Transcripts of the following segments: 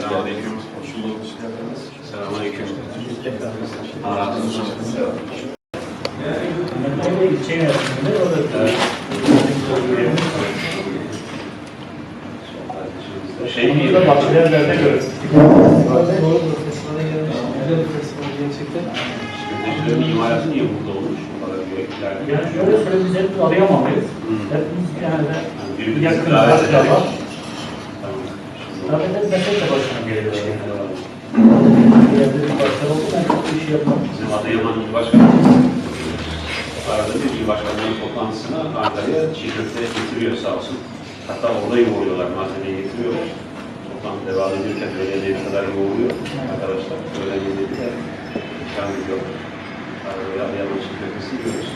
Selamünaleyküm. Hoş bulduk. Selamünaleyküm. Allah razı olsun. İlçe yönetiminde o da Şey mi? Bunu da bahçelerde görürüz. Şirketlerin imalatı niye burada olmuş? Yani şöyle söyleyeyim, biz yakın akraba. Tabii de meslek de başına geliyor. Yerde bir başkan oldu, ben çok bir şey yapmam. Bizim Adıyaman İl Başkanımız arada bir il başkanları toplantısına Ankara'ya çiğ köfte getiriyor sağ olsun. Hatta orada yoğuruyorlar, malzemeyi getiriyorlar. Toplantı devam edilirken öğlene kadar yoğuruyor arkadaşlar. Öğlen yediler. İkram ediyor. Arada Adıyaman köftesi yiyoruz.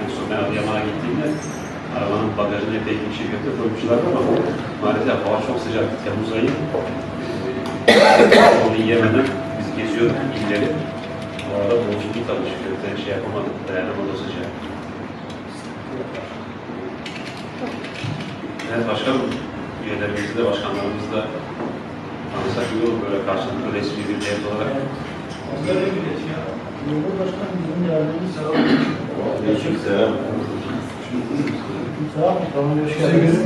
En son ben Adıyaman'a gittiğimde arabanın bagajına epey bir çiğ köfte koymuşlar ama maalesef hava çok sıcak. Temmuz ayı. Onu yiyemeden biz geziyorduk illeri. Bu arada tabii çiğ köfte şey yapamadık. Dayanamadı sıcak. Evet başkanım, üyelerimizi de başkanlarımızı da tanısak iyi olur böyle karşılıklı resmi bir devlet olarak. Cumhurbaşkanı bizim değerlerimiz sağ olun. Sağ olun. Tamam, hoş geldiniz.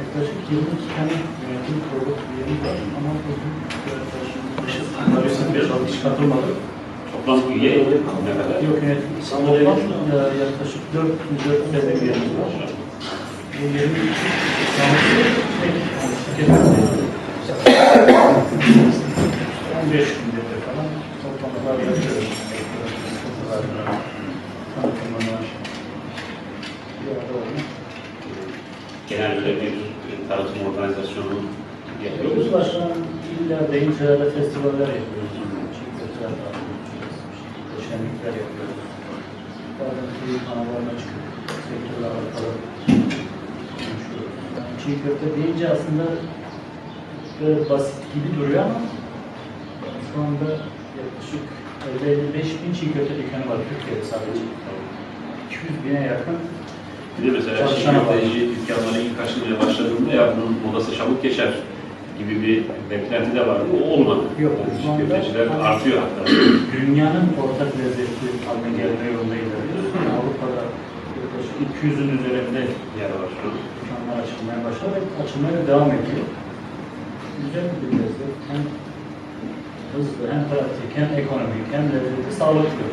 Yaklaşık 22 tane yönetim kurulu üyemiz var. Ama bugün Maalesef bir alış katılmadı. Toplam üye ne kadar? Yok yönetim sanırım yaklaşık 4 4 üyemiz var. Bu 20 15 günde falan toplantılar yapıyoruz. Tanıtımlar. Bir arada olmak. Genel böyle bir tanıtım organizasyonu yapıyoruz. Yapıyoruz başkan illerde, ilçelerde festivaller yapıyoruz. Çiftlikler dağıtıyoruz. Şenlikler yapıyoruz. Bazen TV kanallarına çıkıp sektörle alakalı konuşuyoruz. Yani çiğ köfte deyince aslında böyle basit gibi duruyor ama şu anda yaklaşık 55 bin çiğ köfte dükkanı var Türkiye'de sadece. 200 bine yakın Bir de mesela Çalışan var. köfteci dükkanları ilk açılmaya başladığında ya bunun modası çabuk geçer gibi bir beklenti de vardı. O olmadı. Yok, Yani köfteciler artıyor hatta. dünyanın ortak lezzeti haline gelme yolunda ilerliyoruz. Avrupa'da yaklaşık 200'ün üzerinde Yer var dükkanlar açılmaya başladı ve açılmaya devam ediyor. Güzel bir lezzet. Hem hızlı, hem pratik, hem ekonomik, hem lezzeti sağlıklı.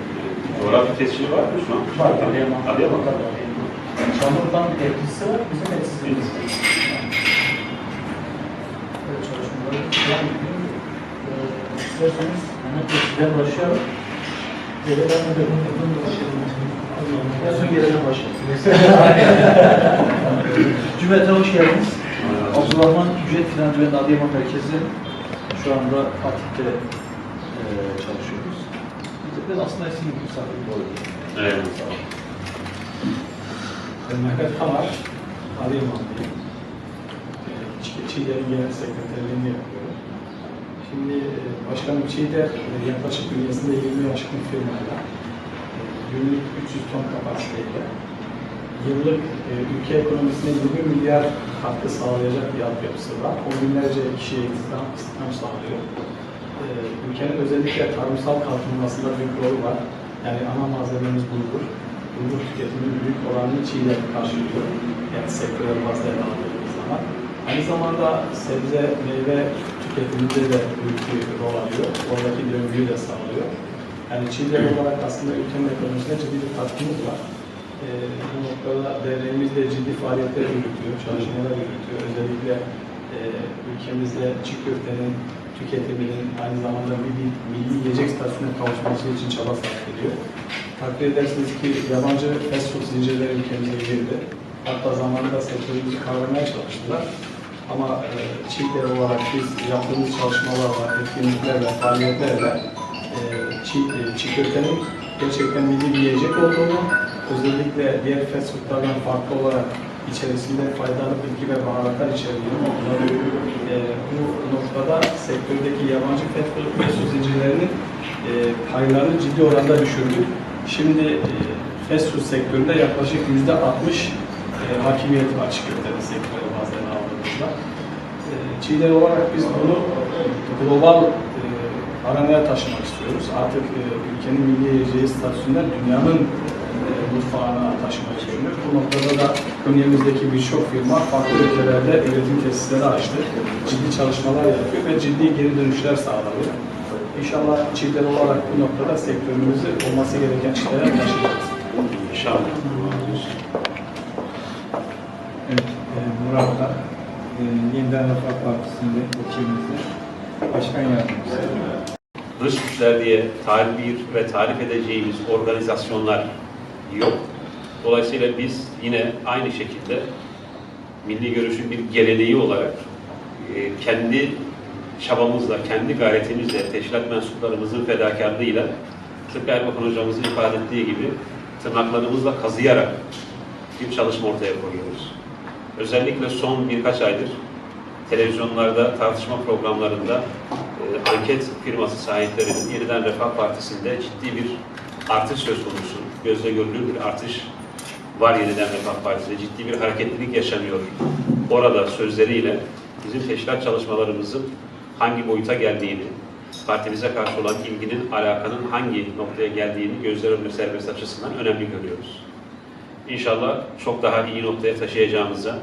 Coğrafi tescili var mı şu an? Var, Adıyaman. Adıyaman. Adıyaman. Çamur'dan etkisi var, bizim etkisimiz var. Böyle çalışmaları devam ediyor. Ee, İsterseniz Mehmet Bey sizden başlayalım. Böyle ben de Yazın gelene başlasın. Cümleten hoş geldiniz. Abdurrahman Ücret Financı ve Adıyaman Merkezi şu anda Fatih'te e, çalışıyoruz. Biz aslında eski bir misafir oldum. Evet. Ben Mehmet Kamar, Adıyamanlıyım. Ee, Çiğder'in genel sekreterliğini yapıyorum. Şimdi e, Başkanım Çiğder e, yaklaşık bünyesinde 20 aşkın firmayla e, günlük 300 ton kapasiteyle yıllık ülke ekonomisine 20 milyar katkı sağlayacak bir altyapısı var. O binlerce kişiye istihdam, istihdam sağlıyor. Ülkenin özellikle tarımsal kalkınmasında büyük rolü var. Yani ana malzememiz bulgur. Bulgur tüketimi büyük oranını Çiğ'de karşılıyor. Yani sektörel bazda ele aldığımız zaman. Aynı zamanda sebze, meyve tüketiminde de büyük bir rol alıyor. Oradaki döngüyü de sağlıyor. Yani Çiğ'de olarak aslında ülkenin ekonomisine ciddi bir katkımız var. Ee, bu noktada derneğimiz de ciddi faaliyetler yürütüyor, çalışmalar yürütüyor. Özellikle e, ülkemizde çiğ köftenin tüketiminin aynı zamanda milli, milli yiyecek statüsüne kavuşması için çaba sarf ediyor. Takdir edersiniz ki yabancı fast food zincirleri ülkemize girdi. Hatta zamanında sektörümüzü kavramaya çalıştılar. Ama e, çiğler olarak biz yaptığımız çalışmalarla, etkinliklerle, faaliyetlerle e, çiğ, e, çiğ köftenin gerçekten milli bir yiyecek olduğunu, özellikle diğer fast foodlardan farklı olarak içerisinde faydalı bitki ve baharatlar içerdiğini bunları e, bu noktada sektördeki yabancı food zincirlerinin e, paylarını ciddi oranda düşürdük. Şimdi e, fast food sektöründe yaklaşık yüzde 60 e, hakimiyeti var köfte sektörü bazılarını aldığımızda. E, Çiğdem olarak biz bunu global e, aranaya taşımak istiyoruz. Artık e, ülkenin milli yiyeceği statüsünden dünyanın e, mutfağına taşımak istiyoruz. Bu noktada da bünyemizdeki birçok firma farklı ülkelerde üretim tesisleri açtı. Ciddi çalışmalar yapıyor ve ciddi geri dönüşler sağlıyor. İnşallah çiftler olarak bu noktada sektörümüzü olması gereken işlere taşıyacağız. İnşallah. Evet, e, Murat da e, Yeniden Refah Partisi'nde ilçemizde başkan yardımcısı. dış güçler diye tabir ve tarif edeceğimiz organizasyonlar yok. Dolayısıyla biz yine aynı şekilde milli görüşün bir geleneği olarak e, kendi çabamızla, kendi gayretimizle, teşkilat mensuplarımızın fedakarlığıyla tıpkı Erbakan hocamızın ifade ettiği gibi tırnaklarımızla kazıyarak bir çalışma ortaya koyuyoruz. Özellikle son birkaç aydır televizyonlarda, tartışma programlarında e, anket firması sahiplerinin Yeniden Refah Partisi'nde ciddi bir artış söz konusu. Gözle görülür bir artış var Yeniden Refah Partisi'nde. Ciddi bir hareketlilik yaşanıyor. Orada sözleriyle bizim teşkilat çalışmalarımızın hangi boyuta geldiğini, partimize karşı olan ilginin, alakanın hangi noktaya geldiğini gözler önüne sermesi açısından önemli görüyoruz. İnşallah çok daha iyi noktaya taşıyacağımıza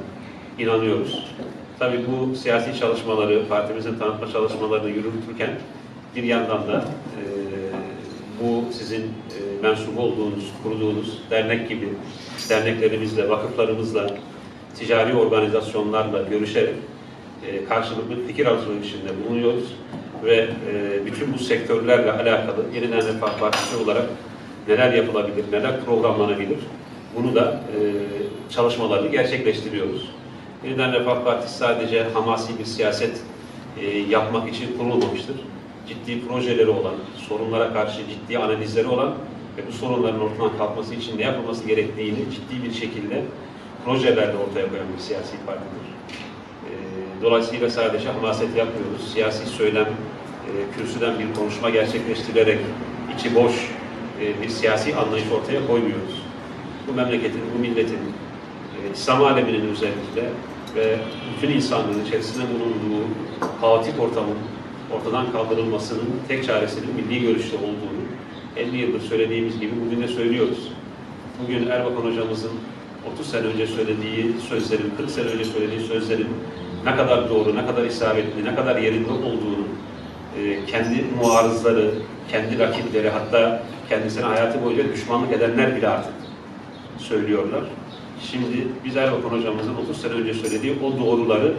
inanıyoruz. Tabii bu siyasi çalışmaları, partimizin tanıtma çalışmalarını yürütürken bir yandan da e, bu sizin e, mensup olduğunuz, kurduğunuz dernek gibi derneklerimizle, vakıflarımızla, ticari organizasyonlarla görüşerek e, karşılıklı fikir alışverişinde bulunuyoruz ve e, bütün bu sektörlerle alakalı Yeniden Refah Partisi olarak neler yapılabilir, neler programlanabilir bunu da e, çalışmalarını gerçekleştiriyoruz. Yeniden Refah Partisi sadece hamasi bir siyaset yapmak için kurulmamıştır. Ciddi projeleri olan, sorunlara karşı ciddi analizleri olan ve bu sorunların ortadan kalkması için ne yapılması gerektiğini ciddi bir şekilde projelerle ortaya koyan bir siyasi partidir. Dolayısıyla sadece hamaset yapmıyoruz. Siyasi söylem, e, kürsüden bir konuşma gerçekleştirerek içi boş e, bir siyasi anlayış ortaya koymuyoruz. Bu memleketin, bu milletin, e, İslam aleminin özellikle ve bütün insanlığın içerisinde bulunduğu kaotik ortamın ortadan kaldırılmasının tek çaresinin milli görüşte olduğunu 50 yıldır söylediğimiz gibi bugün de söylüyoruz. Bugün Erbakan hocamızın 30 sene önce söylediği sözlerin, 40 sene önce söylediği sözlerin ne kadar doğru, ne kadar isabetli, ne kadar yerinde olduğunu e, kendi muarızları, kendi rakipleri hatta kendisine hayatı boyunca düşmanlık edenler bile artık söylüyorlar. Şimdi biz Erbakan hocamızın 30 sene önce söylediği o doğruları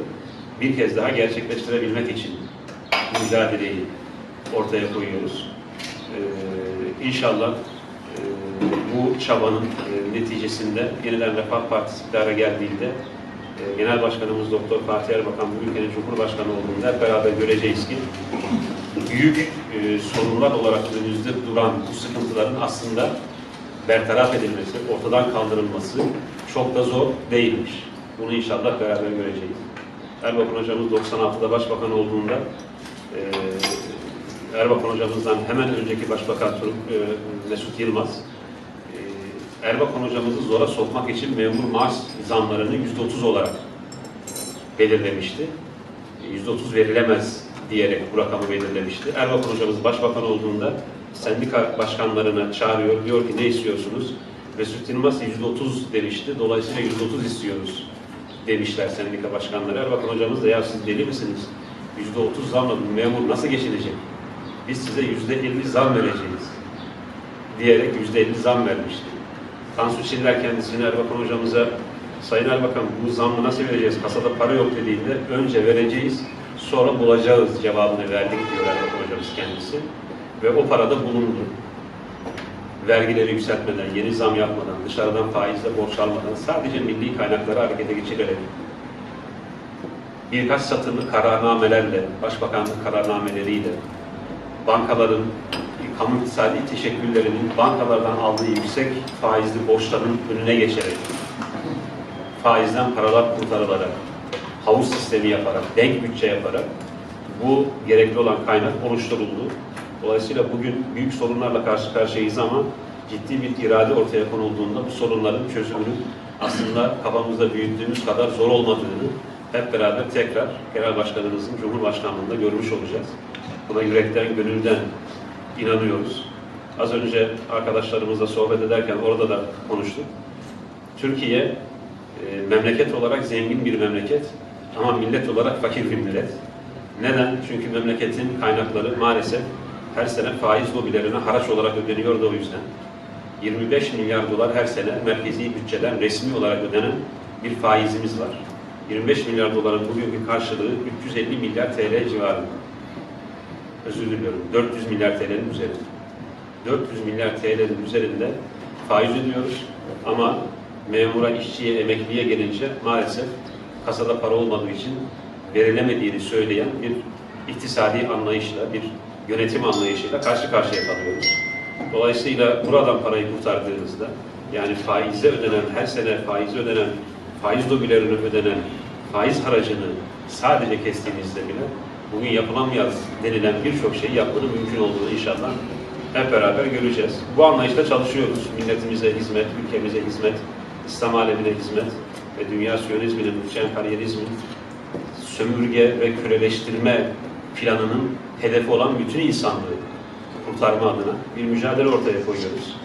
bir kez daha gerçekleştirebilmek için mücadeleyi ortaya koyuyoruz. Ee, inşallah e, bu çabanın e, neticesinde yeniden Refah Partisi iktidara geldiğinde e, Genel Başkanımız Doktor Fatih Erbakan bu ülkenin Cumhurbaşkanı olduğunda hep beraber göreceğiz ki büyük e, sorunlar olarak önümüzde duran bu sıkıntıların aslında bertaraf edilmesi, ortadan kaldırılması çok da zor değilmiş. Bunu inşallah beraber göreceğiz. Erbakan hocamız 96'da başbakan olduğunda e, Erbakan hocamızdan hemen önceki başbakan e, Mesut Yılmaz Erbakan hocamızı zora sokmak için memur maaş zamlarını %30 olarak belirlemişti. %30 verilemez diyerek bu rakamı belirlemişti. Erbakan hocamız başbakan olduğunda sendika başkanlarına çağırıyor, diyor ki ne istiyorsunuz? Mesut Yılmaz %30 demişti. Dolayısıyla %30 istiyoruz demişler sendika başkanları. Erbakan hocamız da ya siz deli misiniz? %30 zamla bu memur nasıl geçinecek? Biz size %50 zam vereceğiz diyerek %50 zam vermişti. Tansu Çiller kendisine Erbakan hocamıza Sayın Erbakan bu zammı nasıl vereceğiz? Kasada para yok dediğinde önce vereceğiz, sonra bulacağız cevabını verdik diyor Erbakan hocamız kendisi. Ve o parada bulundu. Vergileri yükseltmeden, yeni zam yapmadan, dışarıdan faizle borç almadan sadece milli kaynakları harekete geçirerek birkaç satırlı kararnamelerle, başbakanlık kararnameleriyle, bankaların kamu iktisadi teşekküllerinin bankalardan aldığı yüksek faizli borçların önüne geçerek, faizden paralar kurtarılarak, havuz sistemi yaparak, denk bütçe yaparak bu gerekli olan kaynak oluşturuldu. Dolayısıyla bugün büyük sorunlarla karşı karşıyayız ama ciddi bir irade ortaya konulduğunda bu sorunların çözümünün aslında kafamızda büyüttüğümüz kadar zor olmadığını hep beraber tekrar Genel Başkanımızın Cumhurbaşkanlığında görmüş olacağız. Buna yürekten, gönülden inanıyoruz. Az önce arkadaşlarımızla sohbet ederken orada da konuştuk. Türkiye e, memleket olarak zengin bir memleket ama millet olarak fakir bir millet. Neden? Çünkü memleketin kaynakları maalesef her sene faiz lobilerine haraç olarak ödeniyor da o yüzden. 25 milyar dolar her sene merkezi bütçeden resmi olarak ödenen bir faizimiz var. 25 milyar doların bugünkü karşılığı 350 milyar TL civarında. Özür diliyorum. 400 milyar TL'nin üzerinde. 400 milyar TL'nin üzerinde faiz ödüyoruz ama memura, işçiye, emekliye gelince maalesef kasada para olmadığı için verilemediğini söyleyen bir iktisadi anlayışla, bir yönetim anlayışıyla karşı karşıya kalıyoruz. Dolayısıyla buradan parayı kurtardığınızda, yani faize ödenen, her sene faize ödenen, faiz lobilerine ödenen faiz haracını sadece kestiğinizde bile bugün yapılamaz denilen birçok şeyi yapmanın mümkün olduğunu inşallah hep beraber göreceğiz. Bu anlayışla çalışıyoruz. Milletimize hizmet, ülkemize hizmet, İslam alemine hizmet ve dünya siyonizminin, bu emperyalizmin sömürge ve köleleştirme planının hedefi olan bütün insanlığı kurtarma adına bir mücadele ortaya koyuyoruz.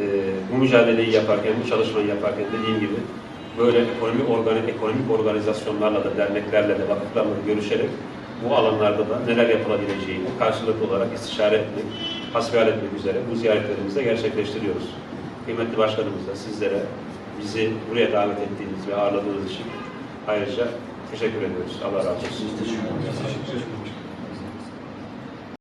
Ee, bu mücadeleyi yaparken, bu çalışmayı yaparken dediğim gibi böyle ekonomik, organi, ekonomik organizasyonlarla da, derneklerle de, vakıflarla da görüşerek bu alanlarda da neler yapılabileceğini karşılıklı olarak istişare etmek, hasbihal etmek üzere bu ziyaretlerimizi de gerçekleştiriyoruz. Kıymetli başkanımız da sizlere bizi buraya davet ettiğiniz ve ağırladığınız için ayrıca teşekkür ediyoruz. Allah razı olsun. Teşekkür ederiz.